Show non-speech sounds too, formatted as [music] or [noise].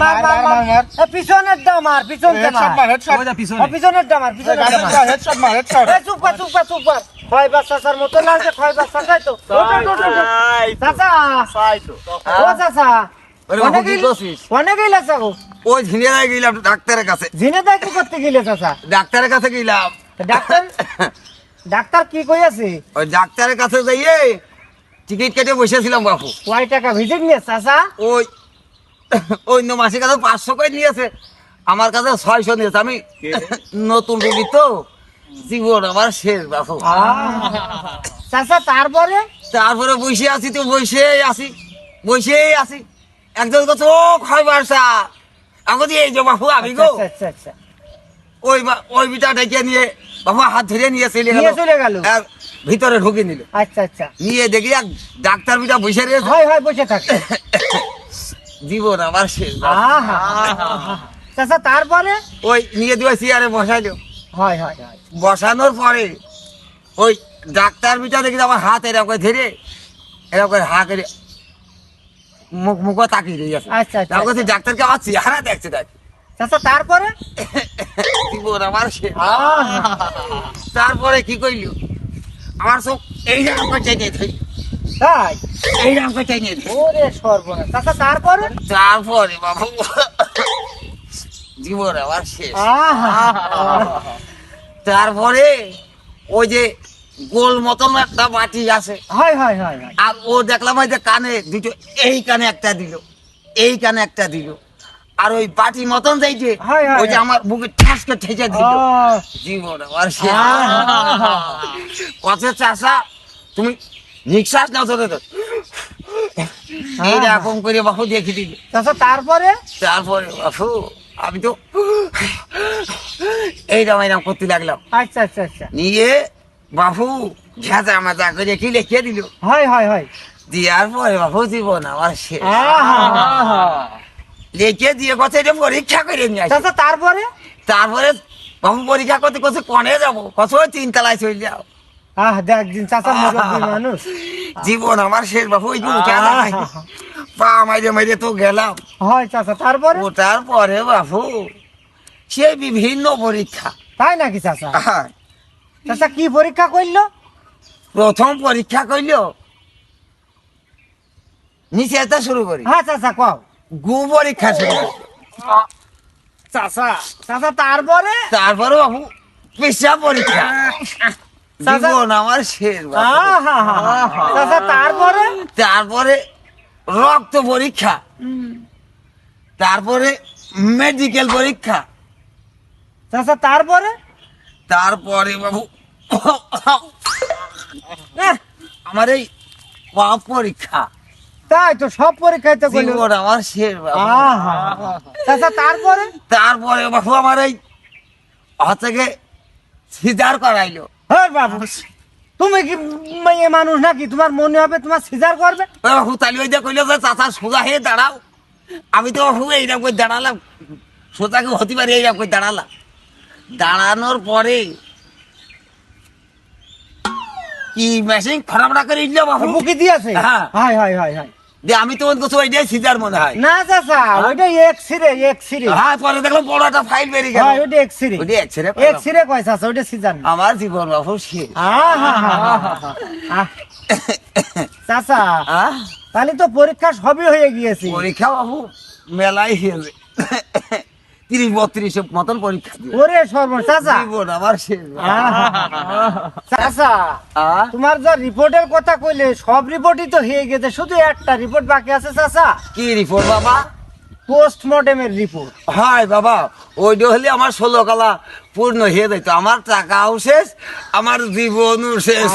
মার মার মার। মার। পিছনের দা মার পিছন দে মার মার হেডশট ওই পিছনে। পিছনের দা মার পিছনের দা মার হেডশট মার হেডশট এ, চুপ কর চুপ কর চুপ কর। ছয় বাচ্চার মতো না যে বাচ্চা খাই তো। ওঠ, ওঠ, ওঠ, ওঠ। ও চাচা। অনেক কি গেল- করছিস? অনেক গেলে চাগো ওই ঝিনিয়ায় গেলাম ডাক্তারের কাছে। জিনে দা কি করতে গেলে চাচা? ডাক্তারের কাছে গেলাম। ডাক্তার কি কই আছে? ওই ডাক্তারের কাছে যাইয়ে টিকিট কেটে বসেছিলাম বাপু। কয় টাকা ভিজিট নিয়ে চাচা? ওই অন্য মাসের কাছে পাঁচশো করে নিয়েছে। আমার কাছে ছয়শো নিয়েছে। আমি নতুন রুগী তো। জীবন আমার শেষ চাচা তারপরে? তারপরে বসে আছি তো বসেই আছি। বসেই আছি। একজন কত খয় বাসা। আমি এই যে বাপু আমি গো। আচ্ছা আচ্ছা আচ্ছা। ওই ওই বিটা ডেকে নিয়ে বাবু হাত ধরে নিয়ে চলে গেল। নিয়ে চলে গেল? আর ভিতরে ঢুকে নিল। আচ্ছা আচ্ছা। নিয়ে দেখি এক ডাক্তার বিটা বসে রয়েছে। হয় হয় বসে থাক। [laughs] জীবন আমার শেষ চাচা তারপরে? ওই নিয়ে দিয়ে চেয়ারে বসাইলো। হয় হয়। হয় বসানোর পরে ওই ডাক্তার বিচার দেখি আমার হাত এরকম করে ধরে এরকম করে হা করে মুখ মুখ তাকিয়ে দিয়ে গেছে। আচ্ছা আচ্ছা। তারপর ডাক্তারকে আমার চেহারা দেখছে দেখ। চাচা তারপরে? জীবন আমার শেষ। তারপরে কি করলি আমার সব এই চেয়ে ধরি তাই? এইরকম করে চেয়ে ধরি ওরে সর্বনাশ। চাচা তারপরে? তারপরে বাবু। জীবন আমার শেষ। তারপরে ওই যে গোল মতন একটা বাটি আছে। হয় হয় হয় আর ও দেখলাম ওই যে কানে দুটো এই কানে একটা দিল এই কানে একটা দিল। আর ওই বাটি মতন যাই যে ওই যে আমার বুকে ঠাসকে ঠেকে দিল। জীবন আমার শেষ। কত চাষা তুমি নিঃশ্বাস নাও তো এইরকম করে বাপু দেখে দিল। তারপরে? তারপরে বাপু আমি তো এইরকম এইরকম করতে লাগলাম। আচ্ছা আচ্ছা আচ্ছা। নিয়ে বাপু ঘেঁচা করে কি লিখে দিল। হয় হয় হয়। দেওয়ার পরে বাপু জীবন আমার আহা। লিখে দিয়ে কথা এটা পরীক্ষা করে নিয়ে তারপরে? তারপরে বাবু পরীক্ষা করতে করতে কনে যাব। কত ওই তিন তলায় চলে যাও। আহ দেখ দিন চাচা মানুষ। জীবন আমার শেষ বাবু ওই। পা মাইরে মাইরে তো গেলাম। হয় চাচা তারপরে? ওটার পরে বাবু সে বিভিন্ন পরীক্ষা। তাই নাকি চাচা? চাচা কি পরীক্ষা করল? প্রথম পরীক্ষা করল নিচে এটা শুরু করি। হ্যাঁ চাচা কও। গু পরীক্ষা শুরু চাচা চাচা তারপরে? তারপরে বাবু পেশা পরীক্ষা। জীবন আমার শেষ। চাচা তারপরে? তারপরে রক্ত পরীক্ষা। তারপরে মেডিকেল পরীক্ষা। চাচা তারপরে? তারপরে বাবু আমার এই পাপ পরীক্ষা। তাই তো সব পরীক্ষায় তো জীবন আমার শেষ চাচা তারপরে? তারপরে বাবু আমার এই হচ্ছে সিজার করাইলো। হ্যাঁ বাবু। তুমি কি মেয়ে মানুষ নাকি? তোমার মনে হবে তোমার সিজার করবে। ওই বাবু তালি ওই যে কইলো যে চাচা সোজা হয়ে দাঁড়াও। আমি তো এইরকম করে দাঁড়ালাম। সোজা কেউ হতে পারে এইরকম করে দাঁড়ালাম। দাঁড়ানোর পরে কি মেশিন ফটাফটা করে দিল বাবু? বুকি দিয়েছে? হ্যাঁ। হয় হয় হয় হয়। যে আমি তো কিছু ওইটাই সিজার মনে হয়। না চাচা ওইটা এক্সরে এক্সরে হ্যাঁ পরে দেখলাম বড় একটা ফাইল বেরিয়ে গেল। হয় ওইটা এক্সরে ওইটা এক্সরে এক্সরে কয় চাচা ওইটা সিজার আমার জীবন বাবু শেষ চাচা তাহলে তো পরীক্ষা সবই হয়ে গিয়েছে। পরীক্ষা বাবু মেলাই হয়েছে তিরিশ বত্রিশ মতন পরীক্ষা ওরে সর্বনাশ চাচা। জীবন আমার শেষ চাচা তোমার যা রিপোর্টের কথা কইলে সব রিপোর্টই তো হয়ে গেছে শুধু একটা রিপোর্ট বাকি আছে চাচা। কি রিপোর্ট বাবা? পোস্টমর্টেমের রিপোর্ট। হাই বাবা ওইটা হলে আমার ষোলো কালা পূর্ণ হয়ে যেত আমার টাকাও শেষ আমার জীবনও শেষ।